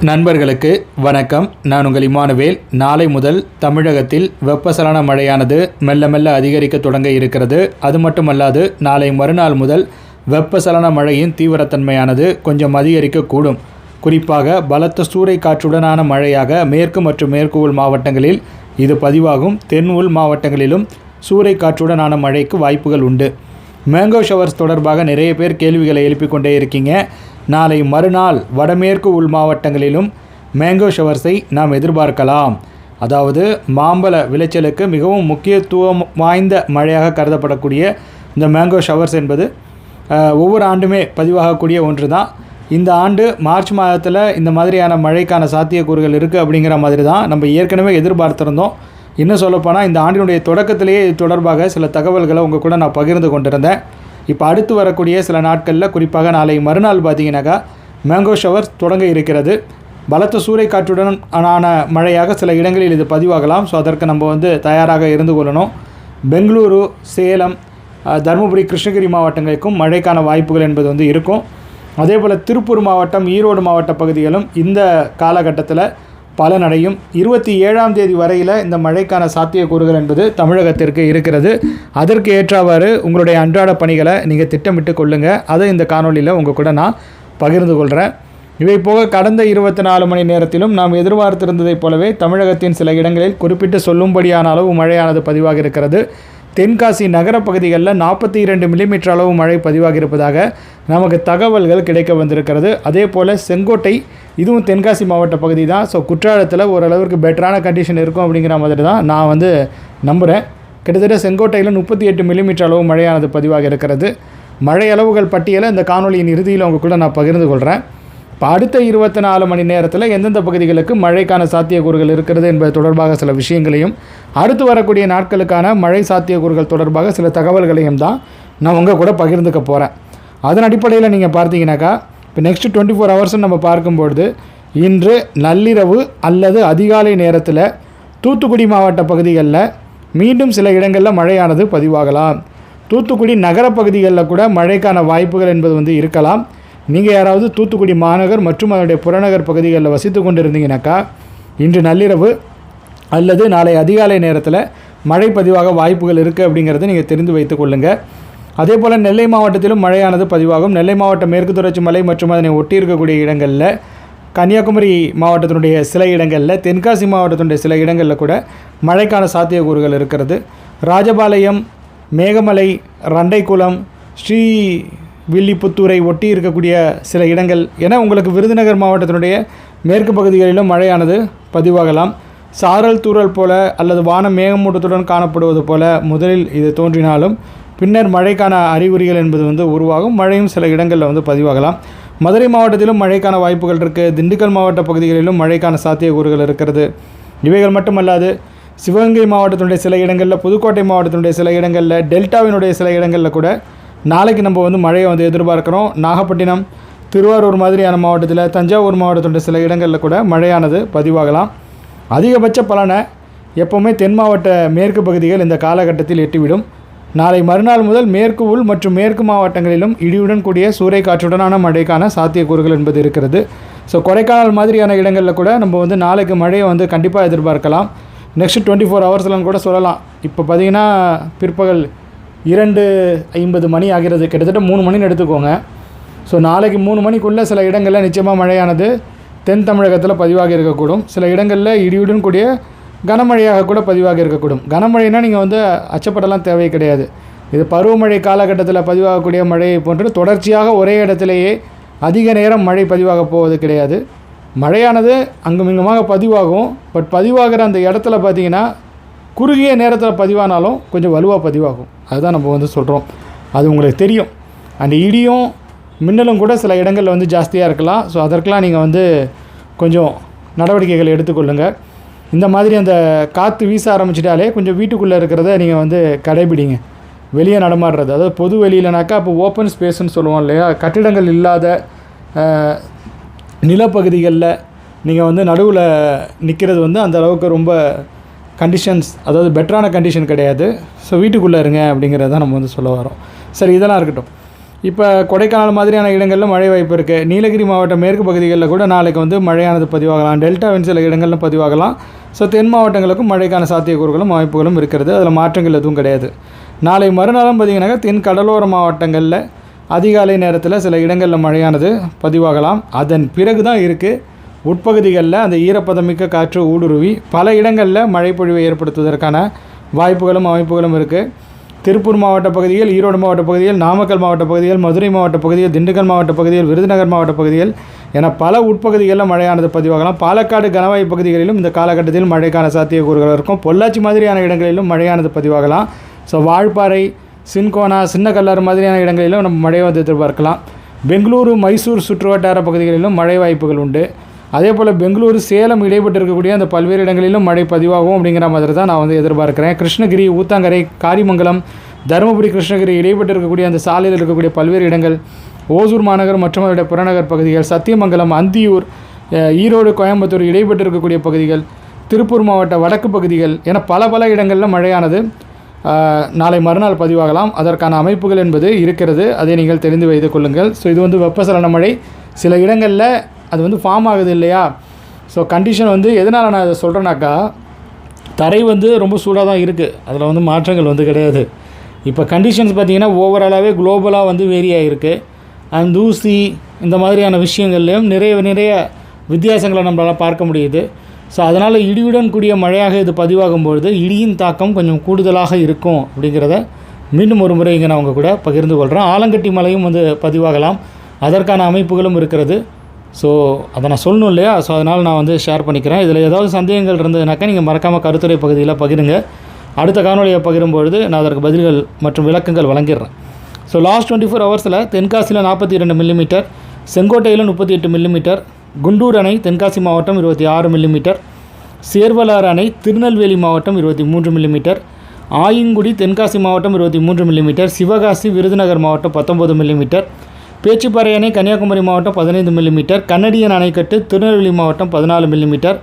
நண்பர்களுக்கு வணக்கம். நான் உங்கள் இமானுவேல். நாளை முதல் தமிழகத்தில் வெப்பசலன மழையானது மெல்ல மெல்ல அதிகரிக்க தொடங்க இருக்கிறது. அது மட்டுமல்லாது நாளை மறுநாள் முதல் வெப்பசலன மழையின் தீவிரத்தன்மையானது கொஞ்சம் அதிகரிக்கக்கூடும் குறிப்பாக பலத்த சூறை காற்றுடனான மழையாக மேற்கு மற்றும் மேற்கு உள் மாவட்டங்களில் இது பதிவாகும். தென் உள் மாவட்டங்களிலும் சூறை காற்றுடனான மழைக்கு வாய்ப்புகள் உண்டு. மேங்கோ ஷவர்ஸ் தொடர்பாக நிறைய பேர் கேள்விகளை எழுப்பிக் கொண்டே இருக்கீங்க. நாளை மறுநாள் வடமேற்கு உள் மாவட்டங்களிலும் மேங்கோ ஷவர்ஸை நாம் எதிர்பார்க்கலாம். அதாவது மாம்பழ விளைச்சலுக்கு மிகவும் முக்கியத்துவம் வாய்ந்த மழையாக கருதப்படக்கூடிய இந்த மேங்கோ ஷவர்ஸ் என்பது ஒவ்வொரு ஆண்டுமே பதிவாகக்கூடிய ஒன்று தான் இந்த ஆண்டு மார்ச் மாதத்தில் இந்த மாதிரியான மழைக்கான சாத்தியக்கூறுகள் இருக்குது அப்படிங்கிற மாதிரி தான் நம்ம ஏற்கனவே எதிர்பார்த்துருந்தோம். இன்னும் சொல்லப்போனால் இந்த ஆண்டினுடைய தொடக்கத்திலேயே இது தொடர்பாக சில தகவல்களை உங்கள் கூட நான் பகிர்ந்து கொண்டிருந்தேன். இப்போ அடுத்து வரக்கூடிய சில நாட்களில் குறிப்பாக நாளை மறுநாள் பார்த்தீங்கன்னாக்கா மேங்கோ ஷவர் தொடங்க இருக்கிறது. பலத்த சூறைக்காற்றுடன் ஆன மழையாக சில இடங்களில் இது பதிவாகலாம். ஸோ அதற்கு நம்ம வந்து தயாராக இருந்து கொள்ளணும். பெங்களூரு சேலம் தருமபுரி கிருஷ்ணகிரி மாவட்டங்களுக்கும் மழைக்கான வாய்ப்புகள் என்பது வந்து இருக்கும். அதே போல் திருப்பூர் மாவட்டம் ஈரோடு மாவட்ட பகுதிகளும் இந்த காலகட்டத்தில் பலனடையும். இருபத்தி ஏழாம் தேதி வரையில் இந்த மழைக்கான சாத்தியக்கூறுகள் என்பது தமிழகத்திற்கு இருக்கிறது. அதற்கு ஏற்றவாறு உங்களுடைய அன்றாட பணிகளை நீங்கள் திட்டமிட்டு கொள்ளுங்கள் அதை இந்த காணொலியில் உங்கள் கூட நான் பகிர்ந்து கொள்கிறேன் இவை போக கடந்த இருபத்தி நாலு மணி நேரத்திலும் நாம் எதிர்பார்த்திருந்ததைப் போலவே தமிழகத்தின் சில இடங்களில் குறிப்பிட்டு சொல்லும்படியான அளவு மழையானது பதிவாக இருக்கிறது. தென்காசி நகர பகுதிகளில் நாற்பத்தி இரண்டு மில்லிமீட்டர் அளவு மழை பதிவாகி இருப்பதாக நமக்கு தகவல்கள் கிடைக்க வந்திருக்கிறது. அதே போல் செங்கோட்டை இதுவும் தென்காசி மாவட்ட பகுதி தான் ஸோ குற்றாலத்தில் ஓரளவுக்கு பெட்டரான கண்டிஷன் இருக்கும் அப்படிங்கிற மாதிரி தான் நான் வந்து நம்புகிறேன் கிட்டத்தட்ட செங்கோட்டையில் முப்பத்தி எட்டு மில்லிமீட்டர் அளவு மழையானது பதிவாக இருக்கிறது. மழை அளவுகள் பட்டியலை இந்த காணொலியின் இறுதியில் அவங்க கூட நான் பகிர்ந்து கொள்கிறேன் இப்போ அடுத்த இருபத்தி நாலு மணி நேரத்தில் எந்தெந்த பகுதிகளுக்கு மழைக்கான சாத்தியக்கூறுகள் இருக்கிறது என்பது தொடர்பாக சில விஷயங்களையும் அடுத்து வரக்கூடிய நாட்களுக்கான மழை சாத்தியக்கூறுகள் தொடர்பாக சில தகவல்களையும் தான் நான் உங்கள் கூட பகிர்ந்துக்க போகிறேன் அதன் அடிப்படையில் நீங்கள் பார்த்தீங்கன்னாக்கா இப்போ நெக்ஸ்ட் டுவெண்ட்டி ஃபோர் ஹவர்ஸ் நம்ம பார்க்கும்பொழுது இன்று நள்ளிரவு அல்லது அதிகாலை நேரத்தில் தூத்துக்குடி மாவட்ட பகுதிகளில் மீண்டும் சில இடங்களில் மழையானது பதிவாகலாம். தூத்துக்குடி நகர பகுதிகளில் கூட மழைக்கான வாய்ப்புகள் என்பது வந்து இருக்கலாம். நீங்கள் யாராவது தூத்துக்குடி மாநகர் மற்றும் அதனுடைய புறநகர் பகுதிகளில் வசித்து கொண்டிருந்தீங்கனாக்கா இன்று நள்ளிரவு அல்லது நாளை அதிகாலை நேரத்தில் மழை பதிவாக வாய்ப்புகள் இருக்குது அப்படிங்கிறத நீங்கள் தெரிந்து வைத்துக் கொள்ளுங்கள் அதே போல் நெல்லை மாவட்டத்திலும் மழையானது பதிவாகும். நெல்லை மாவட்டம் மேற்கு தொடர்ச்சி மலை மற்றும் அதனை ஒட்டி இருக்கக்கூடிய இடங்களில் கன்னியாகுமரி மாவட்டத்தினுடைய சில இடங்களில் தென்காசி மாவட்டத்தினுடைய சில இடங்களில் கூட மழைக்கான சாத்தியக்கூறுகள் இருக்கிறது. ராஜபாளையம் மேகமலை ரண்டைக்குளம் ஸ்ரீ வில்லிபுத்தூரை ஒட்டி இருக்கக்கூடிய சில இடங்கள் என உங்களுக்கு விருதுநகர் மாவட்டத்தினுடைய மேற்கு பகுதிகளிலும் மழையானது பதிவாகலாம். சாரல் தூறல் போல அல்லது வானம் மேகமூட்டத்துடன் காணப்படுவது போல முதலில் இது தோன்றினாலும் பின்னர் மழைக்கான அறிகுறிகள் என்பது வந்து உருவாகும். மழையும் சில இடங்களில் வந்து பதிவாகலாம். மதுரை மாவட்டத்திலும் மழைக்கான வாய்ப்புகள் இருக்குது திண்டுக்கல் மாவட்ட பகுதிகளிலும் மழைக்கான சாத்தியக்கூறுகள் இருக்கிறது. இவைகள் மட்டுமல்லாது சிவகங்கை மாவட்டத்தினுடைய சில இடங்களில் புதுக்கோட்டை மாவட்டத்தினுடைய சில இடங்களில் டெல்டாவினுடைய சில இடங்களில் கூட நாளைக்கு நம்ம வந்து மழையை வந்து எதிர்பார்க்குறோம். நாகப்பட்டினம் திருவாரூர் மாதிரியான மாவட்டத்தில் தஞ்சாவூர் மாவட்டத்தினுடைய சில இடங்களில் கூட மழையானது பதிவாகலாம். அதிகபட்ச பலனை எப்போவுமே தென் மாவட்ட மேற்கு பகுதிகள் இந்த காலகட்டத்தில் எட்டிவிடும். நாளை மறுநாள் முதல் மேற்கு உள் மற்றும் மேற்கு மாவட்டங்களிலும் இடியுடன் கூடிய சூறை காற்றுடனான மழைக்கான சாத்தியக்கூறுகள் என்பது இருக்கிறது. ஸோ கொடைக்கானல் மாதிரியான இடங்களில் கூட நம்ம வந்து நாளைக்கு மழையை வந்து கண்டிப்பாக எதிர்பார்க்கலாம். நெக்ஸ்ட் டுவெண்ட்டி ஃபோர் ஹவர்ஸ்லாம் கூட சொல்லலாம். இப்போ பார்த்தீங்கன்னா பிற்பகல் இரண்டு ஐம்பது மணி ஆகிறது. கிட்டத்தட்ட மூணு மணின்னு எடுத்துக்கோங்க. ஸோ நாளைக்கு மூணு மணிக்குள்ளே சில இடங்களில் நிச்சயமாக மழையானது தென் தமிழகத்தில் பதிவாகி இருக்கக்கூடும். சில இடங்களில் இடியுடன் கூடிய கனமழையாக கூட பதிவாக இருக்கக்கூடும். கனமழைனா நீங்கள் வந்து அச்சப்படலாம் தேவை கிடையாது. இது பருவமழை காலகட்டத்தில் பதிவாகக்கூடிய மழையை போன்று தொடர்ச்சியாக ஒரே இடத்திலேயே அதிக நேரம் மழை பதிவாக போவது கிடையாது. மழையானது அங்குமிங்குமாக பதிவாகும். பட் பதிவாகிற அந்த இடத்துல பார்த்தீங்கன்னா குறுகிய நேரத்தில் பதிவானாலும் கொஞ்சம் வலுவாக பதிவாகும். அதுதான் நம்ம வந்து சொல்கிறோம் அது உங்களுக்கு தெரியும். அந்த இடியும் மின்னலும் கூட சில இடங்களில் வந்து ஜாஸ்தியாக இருக்கலாம். ஸோ அதற்கெலாம் நீங்கள் வந்து கொஞ்சம் நடவடிக்கைகள் எடுத்துக்கொள்ளுங்கள் இந்த மாதிரி அந்த காற்று வீச ஆரம்பிச்சிட்டாலே கொஞ்சம் வீட்டுக்குள்ளே இருக்கிறத நீங்கள் வந்து கடைபிடிங்க. வெளியே நடமாடுறது. அதாவது பொது வெளியிலனாக்கா அப்போ ஓப்பன் ஸ்பேஸ்னு சொல்லுவோம் இல்லையா? கட்டிடங்கள் இல்லாத நிலப்பகுதிகளில் நீங்கள் வந்து நடுவில் நிற்கிறது வந்து அந்த அளவுக்கு ரொம்ப கண்டிஷன்ஸ் அதாவது பெட்டரான கண்டிஷன் கிடையாது. ஸோ வீட்டுக்குள்ளே இருங்க அப்படிங்கிறத நம்ம வந்து சொல்ல வரோம். சரி இதெல்லாம் இருக்கட்டும். இப்போ கொடைக்கானல் மாதிரியான இடங்களில் மழை வாய்ப்பு இருக்குது நீலகிரி மாவட்டம் மேற்கு பகுதிகளில் கூட நாளைக்கு வந்து மழையானது பதிவாகலாம். டெல்டாவின் சில இடங்களில் பதிவாகலாம். ஸோ தென் மாவட்டங்களுக்கும் மழைக்கான சாத்தியக்கூறுகளும் வாய்ப்புகளும் இருக்கிறது. அதில் மாற்றங்கள் எதுவும் கிடையாது. நாளை மறுநாளும் பார்த்திங்கனாக்கா தென் கடலோர மாவட்டங்களில் அதிகாலை நேரத்தில் சில இடங்களில் மழையானது பதிவாகலாம். அதன் பிறகு தான் இருக்குது உட்பகுதிகளில் அந்த ஈரப்பதமிக்க காற்று ஊடுருவி பல இடங்களில் மழைப்பொழிவை ஏற்படுத்துவதற்கான வாய்ப்புகளும் அமைப்புகளும் இருக்குது திருப்பூர் மாவட்ட பகுதியில் ஈரோடு மாவட்ட பகுதியில் நாமக்கல் மாவட்ட பகுதியில் மதுரை மாவட்ட பகுதியில் திண்டுக்கல் மாவட்ட பகுதியில் விருதுநகர் மாவட்ட பகுதியில் என பல உட்பகுதிகளில் மழையானது பதிவாகலாம். பாலக்காடு கனவாய் பகுதிகளிலும் இந்த காலகட்டத்தில் மழைக்கான சாத்தியக்கூறுகள் இருக்கும். பொள்ளாச்சி மாதிரியான இடங்களிலும் மழையானது பதிவாகலாம். ஸோ வாழ்பாறை சின்கோனா சின்ன கல்லாறு மாதிரியான இடங்களிலும் நம்ம மழை வந்து எதிர்பார்க்கலாம். பெங்களூரு மைசூர் சுற்றுவட்டார பகுதிகளிலும் மழை வாய்ப்புகள் உண்டு. அதே போல் பெங்களூரு சேலம் இடைப்பட்டு இருக்கக்கூடிய அந்த பல்வேறு இடங்களிலும் மழை பதிவாகும் அப்படிங்கிற மாதிரி தான் நான் வந்து எதிர்பார்க்குறேன். கிருஷ்ணகிரி ஊத்தாங்கரை காரிமங்கலம் தருமபுரி கிருஷ்ணகிரி இடைப்பட்டு இருக்கக்கூடிய அந்த சாலையில் இருக்கக்கூடிய பல்வேறு இடங்கள் ஓசூர் மாநகர் மற்றும் அதனுடைய புறநகர் பகுதிகள் சத்தியமங்கலம் அந்தியூர் ஈரோடு கோயம்புத்தூர் இடைப்பட்டு இருக்கக்கூடிய பகுதிகள் திருப்பூர் மாவட்ட வடக்கு பகுதிகள் என பல பல இடங்களில் மழையானது. நாளை மறுநாள் பதிவாகலாம். அதற்கான அமைப்புகள் என்பது இருக்கிறது. அதை நீங்கள் தெரிந்து வைத்துக் கொள்ளுங்கள். ஸோ இது வந்து வெப்பசலன மழை. சில இடங்களில் அது வந்து ஃபார்ம் ஆகுது இல்லையா? ஸோ கண்டிஷன் வந்து எதனால் நான் அதை சொல்கிறேன்னாக்கா தரை வந்து ரொம்ப சூடாக தான் இருக்குது அதில் வந்து மாற்றங்கள் வந்து கிடையாது. இப்போ கண்டிஷன்ஸ் பார்த்தீங்கன்னா ஓவராலாகவே குளோபலாக வந்து வேரி ஆகிருக்கு அண்ட் தூசி இந்த மாதிரியான விஷயங்கள்லையும் நிறைய நிறைய வித்தியாசங்களை நம்மளால் பார்க்க முடியுது. ஸோ அதனால் இடியுடன் கூடிய மழையாக இது பதிவாகும் பொழுது இடியின் தாக்கம் கொஞ்சம் கூடுதலாக இருக்கும் அப்படிங்கிறத மீண்டும் ஒரு முறை இங்கே நான் உங்கள் கூட பகிர்ந்து கொள்கிறேன் ஆலங்கட்டி மலையும் வந்து பதிவாகலாம். அதற்கான அமைப்புகளும் இருக்கிறது. ஸோ அதை நான் சொல்லணும் இல்லையா? ஸோ அதனால் நான் வந்து ஷேர் பண்ணிக்கிறேன். இதில் ஏதாவது சந்தேகங்கள் இருந்ததுனாக்கா நீங்கள் மறக்காமல் கருத்துரை பகுதியில் பகிருங்க. அடுத்த காணொலியை பகிரும்பொழுது நான் அதற்கு பதில்கள் மற்றும் விளக்கங்கள் வழங்கிடுறேன். ஸோ லாஸ்ட் டுவெண்ட்டி ஃபோர் ஹவர்ஸில் தென்காசியில் நாற்பத்தி இரண்டு மில்லிமீட்டர் செங்கோட்டையில் முப்பத்தி எட்டு மில்லிமீட்டர் குண்டூர் அணை தென்காசி மாவட்டம் இருபத்தி ஆறு மில்லிமீட்டர் சேர்வலாறு அணை திருநெல்வேலி மாவட்டம் இருபத்தி மூன்று மில்லிமீட்டர் ஆயங்குடி தென்காசி மாவட்டம் இருபத்தி மூன்று மில்லிமீட்டர் சிவகாசி விருதுநகர் மாவட்டம் பத்தொம்பது மில்லிமீட்டர் பேச்சுப்பாறை அணை கன்னியாகுமரி மாவட்டம் பதினைந்து மில்லிமீட்டர் கன்னடியன் அணைக்கட்டு திருநெல்வேலி மாவட்டம் பதினாலு மில்லிமீட்டர்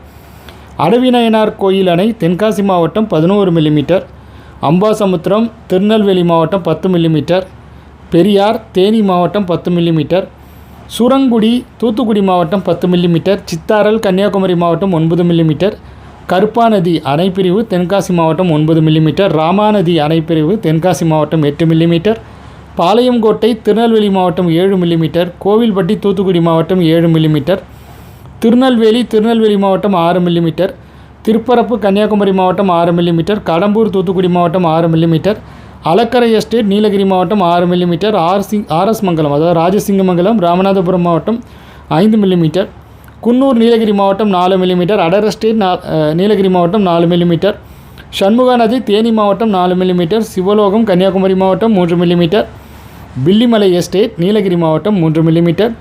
அடவிநயனார் கோயில் அணை தென்காசி மாவட்டம் பதினோரு மில்லிமீட்டர் அம்பாசமுத்திரம் திருநெல்வேலி மாவட்டம் பத்து மில்லிமீட்டர் பெரியார் தேனி மாவட்டம் பத்து மில்லிமீட்டர் சுரங்குடி தூத்துக்குடி மாவட்டம் பத்து மில்லிமீட்டர் சித்தாரல் கன்னியாகுமரி மாவட்டம் ஒன்பது மில்லிமீட்டர் கருப்பாநதி அணைப்பிரிவு தென்காசி மாவட்டம் ஒன்பது மில்லிமீட்டர் ராமாநதி அணைப்பிரிவு தென்காசி மாவட்டம் எட்டு மில்லிமீட்டர் பாளையங்கோட்டை திருநெல்வேலி மாவட்டம் ஏழு மில்லிமீட்டர் கோவில்பட்டி தூத்துக்குடி மாவட்டம் ஏழு மில்லிமீட்டர் திருநெல்வேலி திருநெல்வேலி மாவட்டம் ஆறு மில்லிமீட்டர் திருப்பரப்பு கன்னியாகுமரி மாவட்டம் ஆறு மில்லிமீட்டர் கடம்பூர் தூத்துக்குடி மாவட்டம் ஆறு மில்லிமீட்டர் அலக்கரை எஸ்டேட் நீலகிரி மாவட்டம் ஆறு மில்லிமீட்டர் ஆர்சி ஆர்எஸ் மங்கலம் அதாவது ராஜசிங்கமங்கலம் ராமநாதபுரம் மாவட்டம் ஐந்து மில்லிமீட்டர் குன்னூர் நீலகிரி மாவட்டம் நாலு மில்லிமீட்டர் அடர் எஸ்டேட் நா நீலகிரி மாவட்டம் நாலு மில்லிமீட்டர் சண்முகா நதி தேனி மாவட்டம் நாலு மில்லிமீட்டர் சிவலோகம் கன்னியாகுமரி மாவட்டம் மூன்று மில்லிமீட்டர் பில்லிமலை எஸ்டேட் நீலகிரி மாவட்டம் மூன்று மில்லிமீட்டர்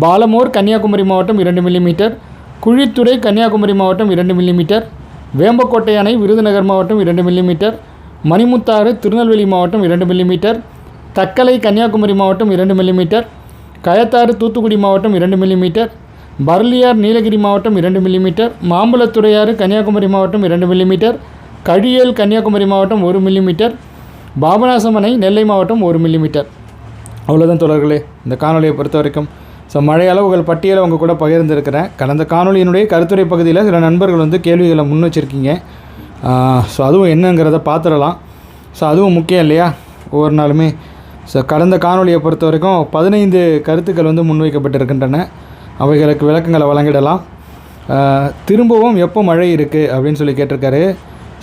பாலமோர் கன்னியாகுமரி மாவட்டம் இரண்டு மில்லிமீட்டர் குழித்துறை கன்னியாகுமரி மாவட்டம் இரண்டு மில்லிமீட்டர் வேம்பக்கோட்டை அணை விருதுநகர் மாவட்டம் இரண்டு மில்லிமீட்டர் மணிமுத்தாறு திருநெல்வேலி மாவட்டம் இரண்டு மில்லிமீட்டர் தக்கலை கன்னியாகுமரி மாவட்டம் இரண்டு மில்லிமீட்டர் கயத்தாறு தூத்துக்குடி மாவட்டம் இரண்டு மில்லிமீட்டர் பர்லியார் நீலகிரி மாவட்டம் இரண்டு மில்லிமீட்டர் மாம்பலத்துறையாறு கன்னியாகுமரி மாவட்டம் இரண்டு மில்லிமீட்டர் கழியல் கன்னியாகுமரி மாவட்டம் ஒரு மில்லிமீட்டர் பாபநாசமனை நெல்லை மாவட்டம் ஒரு மில்லிமீட்டர் அவ்வளோதான் தொடர்களே இந்த காணொலியை பொறுத்த வரைக்கும் ஸோ மழை அளவுகள் பட்டியலை உங்கள் கூட பகிர்ந்துருக்கிறேன். கடந்த காணொலியினுடைய கருத்துரை பகுதியில் சில நண்பர்கள் வந்து கேள்விகளை முன் வச்சுருக்கீங்க. ஸோ அதுவும் என்னங்கிறத பார்த்துடலாம் ஸோ அதுவும் முக்கியம் இல்லையா? ஒவ்வொரு நாளுமே. ஸோ கடந்த காணொலியை பொறுத்த வரைக்கும் பதினைந்து கருத்துக்கள் வந்து முன்வைக்கப்பட்டிருக்கின்றன. அவைகளுக்கு விளக்கங்களை வழங்கிடலாம். திரும்பவும் எப்போ மழை இருக்குது அப்படின்னு சொல்லி கேட்டிருக்காரு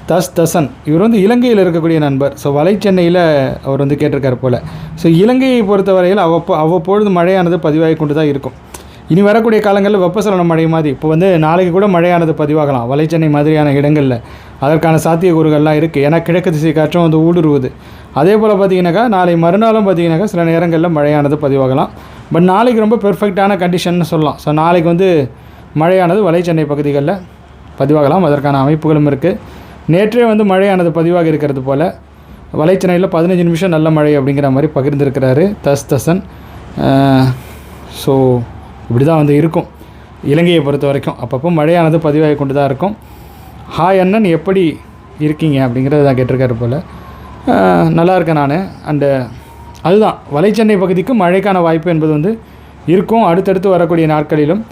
தஸ் தசன். இவர் வந்து இலங்கையில் இருக்கக்கூடிய நண்பர். ஸோ வலை சென்னையில் அவர் வந்து கேட்டிருக்காரு போல். ஸோ இலங்கையை பொறுத்தவரையில் அவ்வப்போ அவ்வப்பொழுது மழையானது பதிவாகி கொண்டு தான் இருக்கும். இனி வரக்கூடிய காலங்களில் வெப்பசலனம் மழை மாதிரி. இப்போ வந்து நாளைக்கு கூட மழையானது பதிவாகலாம். வலைச்சென்னை மாதிரியான இடங்களில். அதற்கான சாத்தியக்கூறுகள்லாம் இருக்குது ஏன்னா கிழக்கு திசை காற்றும் வந்து ஊடுருவுது. அதே போல் பார்த்தீங்கன்னாக்கா நாளை மறுநாளும் பார்த்தீங்கன்னாக்கா சில நேரங்களில் மழையானது பதிவாகலாம். பட் நாளைக்கு ரொம்ப பெர்ஃபெக்டான கண்டிஷன்னு சொல்லலாம். ஸோ நாளைக்கு வந்து மழையானது வலைச்சென்னை பகுதிகளில் பதிவாகலாம். அதற்கான அமைப்புகளும் இருக்குது நேற்றே வந்து மழையானது பதிவாக இருக்கிறது போல் வலைச்சென்னையில் பதினஞ்சு நிமிஷம் நல்ல மழை அப்படிங்கிற மாதிரி பகிர்ந்திருக்கிறாரு தஸ் தசன். ஸோ இப்படி தான் வந்து இருக்கும். இலங்கையை பொறுத்த வரைக்கும் அப்பப்போ மழையானது பதிவாகி கொண்டு தான் இருக்கும். ஹாய் அண்ணன் எப்படி இருக்கீங்க? அப்படிங்கிறத தான் கேட்டிருக்காரு போல். நல்லா இருக்கேன் நான். அண்டு அதுதான் வலைச்சென்னை பகுதிக்கு மழைக்கான வாய்ப்பு என்பது வந்து இருக்கும். அடுத்தடுத்து வரக்கூடிய நாட்களிலும்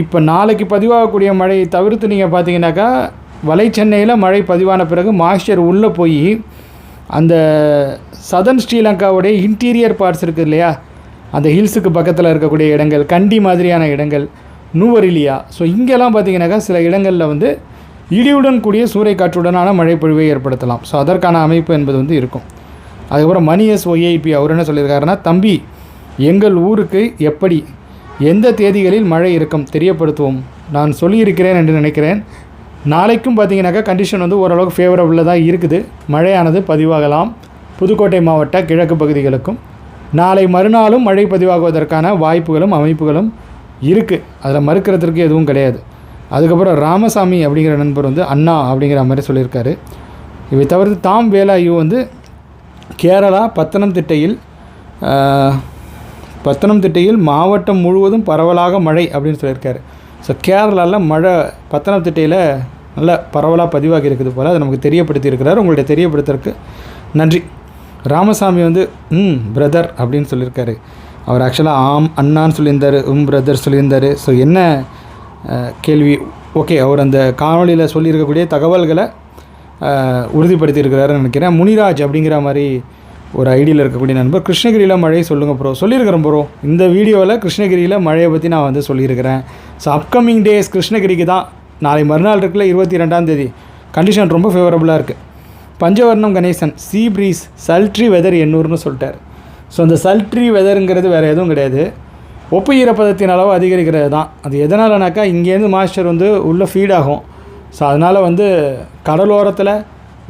இப்போ நாளைக்கு பதிவாகக்கூடிய மழையை தவிர்த்து நீங்கள் பார்த்தீங்கன்னாக்கா வலைச்சென்னையில் மழை பதிவான பிறகு மாய்ஸ்சர் உள்ளே போய் அந்த சதன் ஸ்ரீலங்காவுடைய இன்டீரியர் பார்ட்ஸ் இருக்குது இல்லையா? அந்த ஹில்ஸுக்கு பக்கத்தில் இருக்கக்கூடிய இடங்கள் கண்டி மாதிரியான இடங்கள் நூவரிலியா. ஸோ இங்கெல்லாம் பார்த்தீங்கன்னாக்கா சில இடங்களில் வந்து இடியுடன் கூடிய சூறைக்காற்றுடனான மழை பொழிவை ஏற்படுத்தலாம். ஸோ அதற்கான அமைப்பு என்பது வந்து இருக்கும். அதுக்கப்புறம் மணி எஸ் ஒய்ஐபி அவர் என்ன சொல்லியிருக்காருன்னா தம்பி எங்கள் ஊருக்கு எப்படி எந்த தேதிகளில் மழை இருக்கும் தெரியப்படுத்துவோம். நான் சொல்லியிருக்கிறேன் என்று நினைக்கிறேன். நாளைக்கும் பார்த்தீங்கன்னாக்கா கண்டிஷன் வந்து ஓரளவுக்கு ஃபேவரபுளாக தான் இருக்குது. மழையானது பதிவாகலாம். புதுக்கோட்டை மாவட்ட கிழக்கு பகுதிகளுக்கும். நாளை மறுநாளும் மழை பதிவாகுவதற்கான வாய்ப்புகளும் அமைப்புகளும் இருக்குது அதில் மறுக்கிறதுக்கு எதுவும் கிடையாது. அதுக்கப்புறம் ராமசாமி அப்படிங்கிற நண்பர் வந்து அண்ணா அப்படிங்கிற மாதிரி சொல்லியிருக்காரு. இவை தவிர்த்து தாம் வேலாயு வந்து கேரளா பத்தனம்திட்டையில் பத்தனம்திட்டையில் மாவட்டம் முழுவதும் பரவலாக மழை அப்படின்னு சொல்லியிருக்காரு. ஸோ கேரளாவில் மழை பத்தனம்திட்டையில் நல்ல பரவலாக பதிவாகி இருக்குது போல் அதை நமக்கு தெரியப்படுத்தி இருக்கிறார். உங்களுடைய தெரியப்படுத்துறதுக்கு நன்றி. ராமசாமி வந்து ம் பிரதர் அப்படின்னு சொல்லியிருக்காரு. அவர் ஆக்சுவலாக ஆம் அண்ணான்னு சொல்லியிருந்தார் உம் பிரதர் சொல்லியிருந்தார். ஸோ என்ன கேள்வி? ஓகே அவர் அந்த காணொலியில் சொல்லியிருக்கக்கூடிய தகவல்களை உறுதிப்படுத்தியிருக்கிறாருன்னு நினைக்கிறேன். முனிராஜ் அப்படிங்கிற மாதிரி ஒரு ஐடியில் இருக்கக்கூடிய நண்பர். கிருஷ்ணகிரியில் மழை சொல்லுங்கள் ப்ரோ சொல்லியிருக்கிறேன் ப்ரோ இந்த வீடியோவில் கிருஷ்ணகிரியில் மழையை பற்றி நான் வந்து சொல்லியிருக்கிறேன். ஸோ அப்கமிங் டேஸ் கிருஷ்ணகிரிக்கு தான். நாளை மறுநாள் இருக்குல்ல இருபத்தி ரெண்டாம் தேதி. கண்டிஷன் ரொம்ப ஃபேவரபுளாக இருக்குது Panchavarnam Ganesan sea breeze sultry weather எண்ணூறுன்னு சொல்லிட்டார். ஸோ அந்த சல்ட்ரி வெதருங்கிறது வேறு எதுவும் கிடையாது. ஒப்பு ஈரப்பதத்தின் அளவு அதிகரிக்கிறது தான். அது எதனாலனாக்கா இங்கேருந்து மாய்ஸ்சர் வந்து உள்ளே ஃபீட் ஆகும். ஸோ அதனால் வந்து கடலோரத்தில்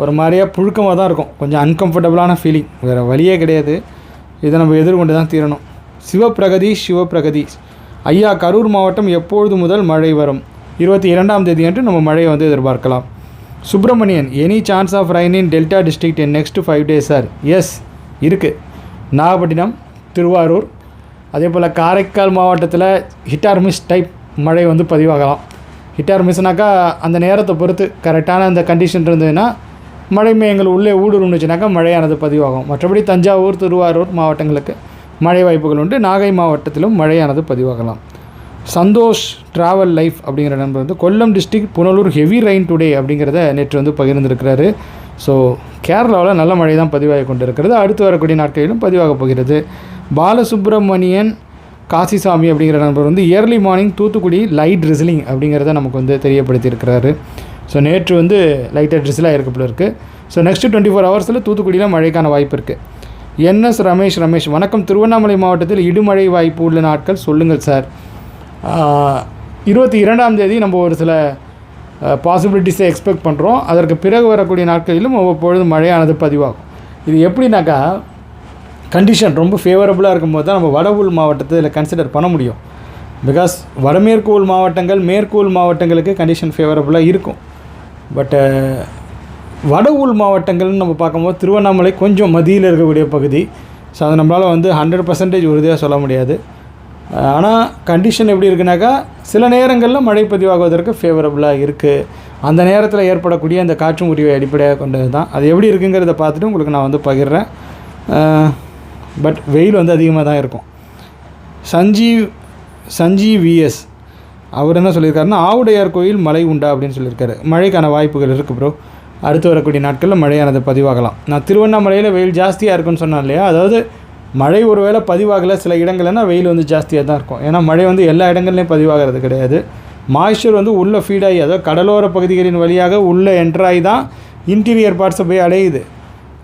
ஒரு மாதிரியா புழுக்கமாக தான் இருக்கும். கொஞ்சம் அன்கம்ஃபர்டபுளான ஃபீலிங் வேறு வழியே கிடையாது. இதை நம்ம எதிர்கொண்டு தான் தீரணும். சிவப்பிரகதீஷ் சிவப்பிரகதீஷ் ஐயா கரூர் மாவட்டம் எப்பொழுது முதல் மழை வரும்? இருபத்தி இரண்டாம் தேதி அன்று நம்ம மழையை வந்து எதிர்பார்க்கலாம். Subramanian any chance of rain in delta district in next five days sir yes இருக்குது நாகப்பட்டினம் திருவாரூர் அதே போல் காரைக்கால் மாவட்டத்தில் ஹிட்டார் மிஸ் டைப் மழை வந்து பதிவாகலாம். ஹிட்டார் மிஸ்னாக்கா அந்த நேரத்தை பொறுத்து கரெக்டான அந்த கண்டிஷன் இருந்ததுன்னா மழை மேயங்கள் உள்ளே ஊடுருந்துச்சுனாக்கா மழையானது பதிவாகும். மற்றபடி தஞ்சாவூர் திருவாரூர் மாவட்டங்களுக்கு மழை வாய்ப்புகள் உண்டு. நாகை மாவட்டத்திலும் மழையானது பதிவாகலாம். சந்தோஷ் ட்ராவல் லைஃப் அப்படிங்கிற நண்பர் வந்து Kollam district Punalur heavy rain today அப்படிங்கிறத நேற்று வந்து பகிர்ந்திருக்கிறாரு. ஸோ கேரளாவில் நல்ல மழை தான் பதிவாகி கொண்டிருக்கிறது. அடுத்து வரக்கூடிய நாட்களிலும் பதிவாக போகிறது. பாலசுப்ரமணியன் காசிசாமி அப்படிங்கிற நண்பர் வந்து early morning Thoothukudi light drizzling அப்படிங்கிறத நமக்கு வந்து தெரியப்படுத்தியிருக்கிறாரு. ஸோ நேற்று வந்து லைட்டாக ட்ரிசிலாக இருக்க போல இருக்குது ஸோ நெக்ஸ்ட்டு டுவெண்ட்டி ஃபோர் ஹவர்ஸில் தூத்துக்குடியில் மழைக்கான வாய்ப்பு இருக்குது என்எஸ் ரமேஷ் ரமேஷ் வணக்கம். திருவண்ணாமலை மாவட்டத்தில் இடுமழை வாய்ப்பு உள்ள நாட்கள் சொல்லுங்கள் சார் இருபத்தி இரண்டாம் தேதி நம்ம ஒரு சில பாசிபிலிட்டிஸை எக்ஸ்பெக்ட் பண்ணுறோம் அதற்கு பிறகு வரக்கூடிய நாட்களிலும் அவ்வப்பொழுது மழையானது பதிவாகும். இது எப்படின்னாக்கா கண்டிஷன் ரொம்ப ஃபேவரபுளாக இருக்கும்போது தான் நம்ம வட மாவட்டத்தை இதில் கன்சிடர் பண்ண முடியும். பிகாஸ் வடமேற்கு உள் மாவட்டங்கள் மேற்கு உள் மாவட்டங்களுக்கு கண்டிஷன் ஃபேவரபுளாக இருக்கும். பட்டு வட உள் மாவட்டங்கள்னு நம்ம பார்க்கும்போது திருவண்ணாமலை கொஞ்சம் மதியில் இருக்கக்கூடிய பகுதி. ஸோ அதை நம்மளால் வந்து ஹண்ட்ரட் பர்சன்டேஜ் உறுதியாக சொல்ல முடியாது. ஆனால் கண்டிஷன் எப்படி இருக்குனாக்கா சில நேரங்களில் மழை பதிவாகுவதற்கு ஃபேவரபுளாக இருக்குது அந்த நேரத்தில் ஏற்படக்கூடிய அந்த காற்று முறிவை அடிப்படையாக கொண்டது தான் அது எப்படி இருக்குங்கிறத பார்த்துட்டு உங்களுக்கு நான் வந்து பகிர்றேன். பட் வெயில் வந்து அதிகமாக தான் இருக்கும். சஞ்சீவ் சஞ்சீவ் விஎஸ் அவர் என்ன சொல்லியிருக்காருன்னா ஆவுடையார் கோயில் மழை உண்டா அப்படின்னு சொல்லியிருக்காரு. மழைக்கான வாய்ப்புகள் இருக்குது ப்ரோ அடுத்து வரக்கூடிய நாட்களில் மழையானது பதிவாகலாம். நான் திருவண்ணாமலையில் வெயில் ஜாஸ்தியாக இருக்குன்னு சொன்னேன் இல்லையா? அதாவது மழை ஒருவேளை பதிவாகலை சில இடங்கள்னா வெயில் வந்து ஜாஸ்தியாக தான் இருக்கும். ஏன்னா மழை வந்து எல்லா இடங்கள்லையும் பதிவாகிறது கிடையாது. மாய்ஸ்டர் வந்து உள்ளே ஃபீடாகி அதாவது கடலோர பகுதிகளின் வழியாக உள்ளே என்ட்ராகி தான் இன்டீரியர் பார்ட்ஸை போய் அடையுது.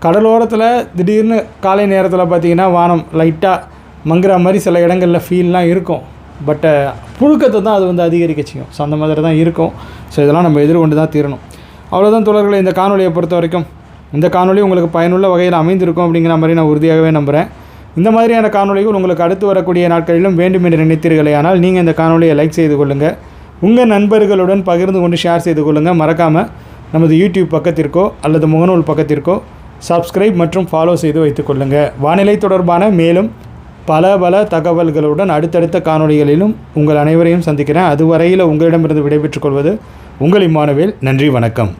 கடலோரத்தில் திடீர்னு காலை நேரத்தில் பார்த்தீங்கன்னா வானம் லைட்டாக மங்குற மாதிரி சில இடங்களில் ஃபீல்லாம் இருக்கும். பட்டு புழுக்கத்தை தான் அது வந்து அதிகரிக்க செய்யும். ஸோ அந்த மாதிரி தான் இருக்கும். ஸோ இதெல்லாம் நம்ம எதிர்கொண்டு தான் தீரணும். அவ்வளோதான் தோழர்களை இந்த காணொலியை பொறுத்த வரைக்கும். இந்த காணொலி உங்களுக்கு பயனுள்ள வகையில் அமைந்திருக்கும் அப்படிங்கிற மாதிரி நான் உறுதியாகவே நம்புகிறேன் இந்த மாதிரியான காணொலிகள் உங்களுக்கு அடுத்து வரக்கூடிய நாட்களிலும் வேண்டும் என்று நினைத்தீர்களே ஆனால் நீங்கள் இந்த காணொலியை லைக் செய்து கொள்ளுங்கள் உங்கள் நண்பர்களுடன் பகிர்ந்து கொண்டு ஷேர் செய்து கொள்ளுங்கள் மறக்காமல் நமது யூடியூப் பக்கத்திற்கோ அல்லது முகநூல் பக்கத்திற்கோ சப்ஸ்கிரைப் மற்றும் ஃபாலோ செய்து வைத்துக்கொள்ளுங்கள் வானிலை தொடர்பான மேலும் பல பல தகவல்களுடன் அடுத்தடுத்த காணொளிகளிலும் உங்கள் அனைவரையும் சந்திக்கிறேன். அதுவரையில் உங்களிடமிருந்து விடைபெற்றுக் கொள்வது உங்கள் இம்மானுவேல். நன்றி வணக்கம்.